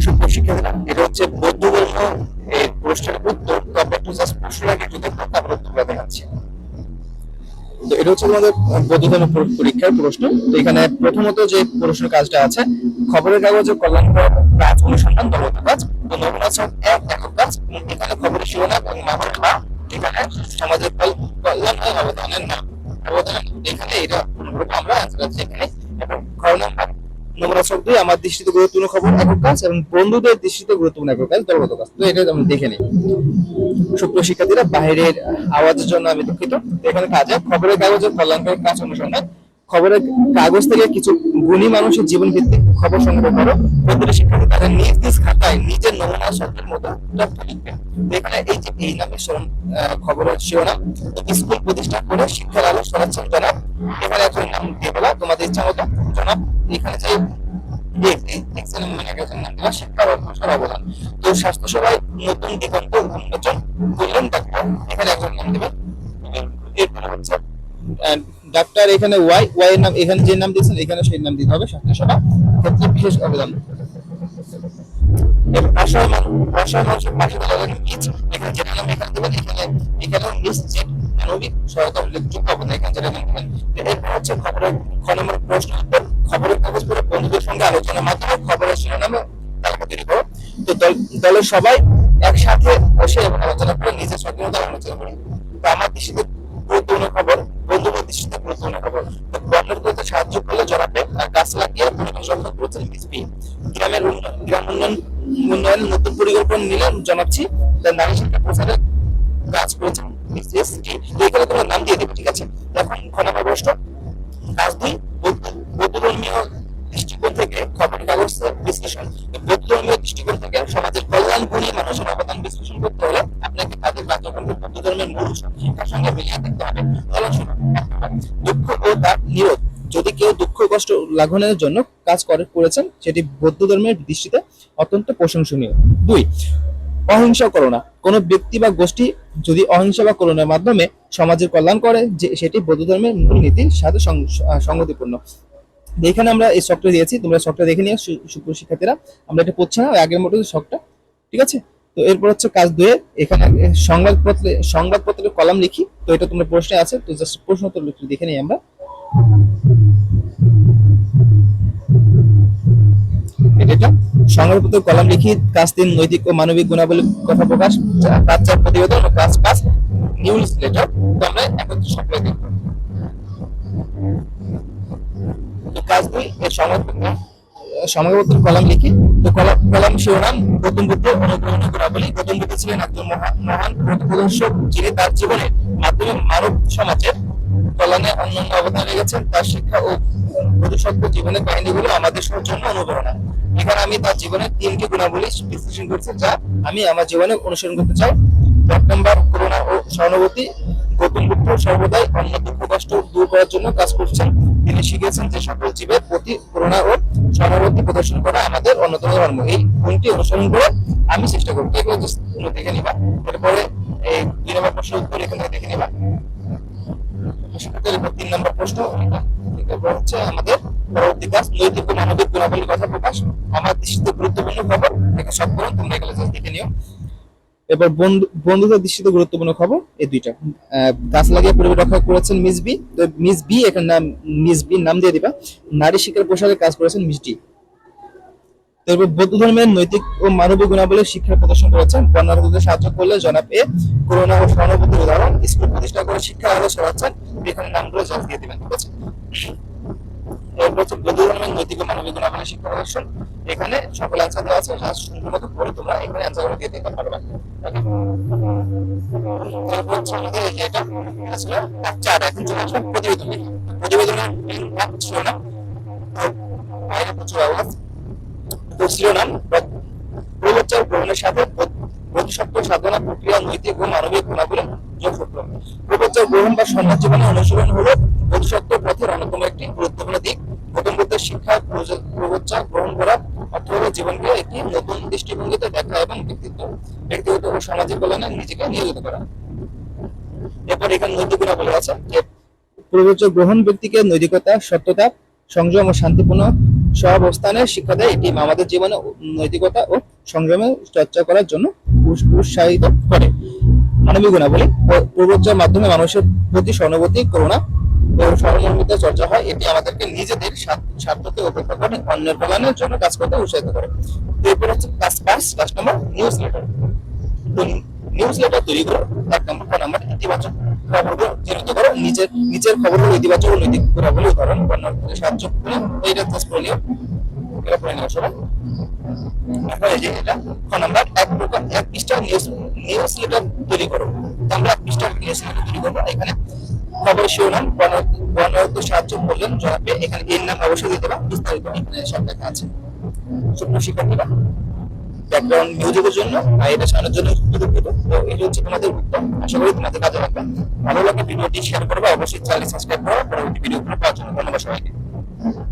সুপ্রশিক্ষার্থীরা এটা হচ্ছে এই প্রশ্নের উত্তর জাস্ট প্রশ্ন আগে দেখাচ্ছি। তো এটা হচ্ছে পরীক্ষার প্রশ্ন। তো এখানে প্রথমত যে প্রশ্ন কাজটা আছে, খবরের কাগজে কল্যাণকর কাজ অনুসন্ধান দলগত কাজ তো এক একক কাজ এখানে খবরের শিরোনাম এবং নামের নাম এখানে সমাজের কল- কল্যাণ অবদানের নাম। অবদান এখানে এটা আমরা আছে এখানে এবং ঘর নাম্বার নমুনা ছক দুই আমার দৃষ্টিতে গুরুত্বপূর্ণ খবর একক কাজ এবং বন্ধুদের দৃষ্টিতে গুরুত্বপূর্ণ একক কাজ দলগত কাজ। তো এটা আমরা দেখে নিই। সুপ্রিয় শিক্ষার্থীরা বাইরের আওয়াজের জন্য আমি দুঃখিত। এখানে কাজে খবরের কাগজের কল্যাণকারী কাজ অনুসন্ধান। খবরের কাগজ থেকে কিছু গুণী মানুষের জীবন ভিত্তিক খবর সংগ্রহ করো। প্রতিটি শিক্ষার্থী তাদের নিজ নিজ খাতায় নিজের নমুনা শব্দের মতো লিখবে। এখানে এই যে এই আহ, খবরের শিরোনাম স্কুল প্রতিষ্ঠা করে শিক্ষার আলো ছড়াচ্ছেন জনাব। এখানে একজন নাম দিয়ে বলা তোমাদের ইচ্ছা মতো জনাব। এখানে যে শিক্ষার অগ্রসর অবদান তো স্বাস্থ্য নতুন দিগন্ত উন্মোচন করলেন ডাক্তার এখানে একজন নাম দেবেন এরপরে হচ্ছে। ডাক্তার এখানে ওয়াই ওয়াই এর নাম এখানে যে নাম দিয়েছেন এখানে সেই নাম দিতে হবে স্বাস্থ্য সেবা ক্ষেত্রে বিশেষ অবদান। মানুষের পাশে এখানে যেটা নাম এখানে দেবেন এখানে এখানে নিশ্চিত মানবিক সহায়তা উল্লেখযোগ্য অবদান এখানে যেটা নাম দেবেন এরপর হচ্ছে খবরের খ নম্বর প্রশ্ন আলোচনার মাধ্যমে, খবরের শিরোনামে দলের সবাই একসাথে বসে আলোচনা করে নিজের স্বাধীনতা আলোচনা করে। আমার দৃষ্টিতে গুরুত্বপূর্ণ খবর দৃষ্টিতে গুরুত্বপূর্ণ খবর সাহায্য আর গাছ লাগিয়ে পরিবেশ করেছেন গ্রামের গ্রাম উন্নয়ন উন্নয়নের নতুন পরিকল্পনা নিলে জানাচ্ছি তার নারী শিক্ষা প্রচারে কাজ করেছেন। এখানে তোমার নাম দিয়ে দেবে, ঠিক আছে? লাঘনের জন্য কাজ করে করেছেন সেটি বৌদ্ধ ধর্মের দৃষ্টিতে অত্যন্ত প্রশংসনীয়। দুই, অহিংসা করোনা কোনো ব্যক্তি বা গোষ্ঠী যদি অহিংসা বা করোনার মাধ্যমে সমাজের কল্যাণ করে, যে সেটি বৌদ্ধ ধর্মের মূল নীতির সাথে সংগতিপূর্ণ। এখানে আমরা এই শখটা দিয়েছি। তোমরা শখটা দেখে সু- সুপ্রিয় শিক্ষার্থীরা। আমরা এটা পড়ছি না আগের মতো শখটা। ঠিক আছে? তো এরপর হচ্ছে কাজ দুয়ে এখানে সংবাদপত্রে সংবাদপত্রের কলাম লিখি। তো এটা তোমরা প্রশ্নে আছে, তো জাস্ট প্রশ্ন উত্তর লিখে নিই আমরা। এটা সংবাদপত্র কলাম লিখি, কাজ তিন, নৈতিক ও মানবিক গুণাবলী কথা প্রকাশ কাজ চার প্রতিবেদন ও কাজ পাঁচ নিউজ লেটার, তো আমরা একত্রে সপ্লাই দেখব। কাজ দুই এর সংবাদপত্র সংবাদপত্র কলাম লিখি, তো কলাম কলাম শিরোনাম গৌতম বুদ্ধ অনুগ্রহণ গুণাবলী গৌতম বুদ্ধ ছিলেন একজন মহান মহান প্রদর্শক যিনি তার জীবনের মাধ্যমে মানব সমাজের কল্যাণে অন্যান্য অবদান রেখেছেন। তার শিক্ষা ও বোধসত্ত্ব জীবনের কাহিনীগুলো আমাদের জন্য অনুপ্রেরণা। এখানে আমি তার জীবনের তিনটি গুণাবলী বিশ্লেষণ করছি, যা আমি আমার জীবনে অনুসরণ করতে চাই। এক নম্বর, করুণা ও সহানুভূতি। গৌতম বুদ্ধ সর্বদাই অন্য দুঃখ, কষ্ট দূর করার জন্য কাজ করছেন। তিনি শিখেছেন যে সকল জীবের প্রতি করুণা ও সহানুভূতি প্রদর্শন করা আমাদের অন্যতম ধর্ম। এই গুণটি অনুসরণ করে আমি চেষ্টা করব। এগুলো দেখে নিবা। এরপরে এই দুই নম্বর প্রশ্ন উত্তর এখানে দেখে নিবা। তিন নম্বর প্রশ্ন। হচ্ছে আমাদের নৈতিক ও মানবিক গুণাবলীর কথা প্রকাশ, আমার দৃষ্টিতে গুরুত্বপূর্ণ খবর সব তোমরা এগুলো দেখে নিও। এবার বন্ধু বন্ধুদের দৃষ্টিতে গুরুত্বপূর্ণ খবর, এই দুইটা। গাছ লাগিয়ে পরিবেশ রক্ষা করেছেন মিস বি, তো মিস বি এখানে নাম মিস বি নাম দিয়ে দিবা। নারী শিক্ষার পোশাকে কাজ করেছেন মিস ডি। তারপর বৌদ্ধ ধর্মের নৈতিক ও মানবিক গুণাবলী শিক্ষা প্রদর্শন করেছেন। বন্যার্থীদের সাহায্য করলে জনাব এ করোনা ও সহানুভূতির উদাহরণ। স্কুল প্রতিষ্ঠা করে শিক্ষা আলো এখানে নামগুলো জাস্ট দিয়ে দিবেন, ঠিক আছে? এরপর হচ্ছে নৈতিক ও মানবিক গুণাবলী শিক্ষা প্রদর্শন। এখানে সকল অ্যান্সার দেওয়া আছে জাস্ট সুন্দর মতো পড়ে তোমরা এখানে অ্যান্সারগুলো দিয়ে দিতে পারবে। তারপর হচ্ছে আমাদের এই যে এটা আসলে চার এখন চলে আসবে প্রতিবেদন। লিখি। প্রতিবেদনের main ভাগ ছিল না বাইরে প্রচুর আওয়াজ। তো শিরোনাম প্রবচার গ্রহণের সাথে বোধিসত্ত্ব, সাধনা, প্রক্রিয়া, নৈতিক ও মানবিক গুণাবলী যোগসূত্র প্রবচার গ্রহণ বা সমাজ জীবনে অনুশীলন হলো বোধিসত্ত্ব পথের অন্যতম একটি গুরুত্বপূর্ণ দিক গৌতম বুদ্ধের শিক্ষা প্রবচার গ্রহণ করা অর্থ হলো জীবনকে একটি নতুন দৃষ্টিভঙ্গিতে দেখা এবং ব্যক্তিত্ব সামাজিক কল্যাণে নিজেকে নিয়োজিত করা এরপর এখানে নৈতিক গুণাবলী আছে যে প্রবচর গ্রহণ ব্যক্তিকে নৈতিকতা, সত্যতা, সংযম ও শান্তিপূর্ণ সহাবস্থানে শিক্ষা দেয়। এটি আমাদের জীবনে নৈতিকতা ও সংযমে চর্চা করার জন্য উৎসাহিত করে। মানবিক গুণাবলী ও মাধ্যমে মানুষের প্রতি সহানুভূতি, করুণা ও সহমর্মিতা চর্চা হয়। এটি আমাদেরকে নিজেদের স্বার্থকে উপেক্ষা করে, অন্যের কল্যাণের জন্য কাজ করতে উৎসাহিত করে। এরপর হচ্ছে পাঁচ class number news letter news letter তৈরি করো, এক নম্বর, ক নম্বর, ইতিবাচক খবরগুলো চিহ্নিত করো, নিজের নিজের খবরগুলো ইতিবাচক ও নৈতিক গুণাবলী উদাহরণ, বর্ণনা সাহায্য করে, এইটা জাস্ট করে নিও। এটা করে নিও সবাই। এখন এই যে এটা, ক নাম্বার, এক প্রকার, এক পৃষ্ঠা নিউজ নিউজ লেটার তৈরি করো। আমরা এক পৃষ্ঠা নিউজ লেটার তৈরি করব। এখানে খবর শিরোনাম বর্ণাঢ্য সাহায্য করলেন জনাবে এখানে এর নাম অবশ্যই দিতে হবে বিস্তারিত এখানে সব লেখা আছে। ছোট্ট শিক্ষার্থীরা ব্যাকগ্রাউন্ড মিউজিকের জন্য আর এটা শোনার জন্য দুঃখিত। তো এই হচ্ছে তোমাদের উত্তম আশা করি তোমাদের কাজে লাগবে। ভালো লাগলে ভিডিওটি শেয়ার করবে, অবশ্যই চ্যানেল সাবস্ক্রাইব করো, পরবর্তী ভিডিওগুলো পাওয়ার জন্য ধন্যবাদ সবাইকে।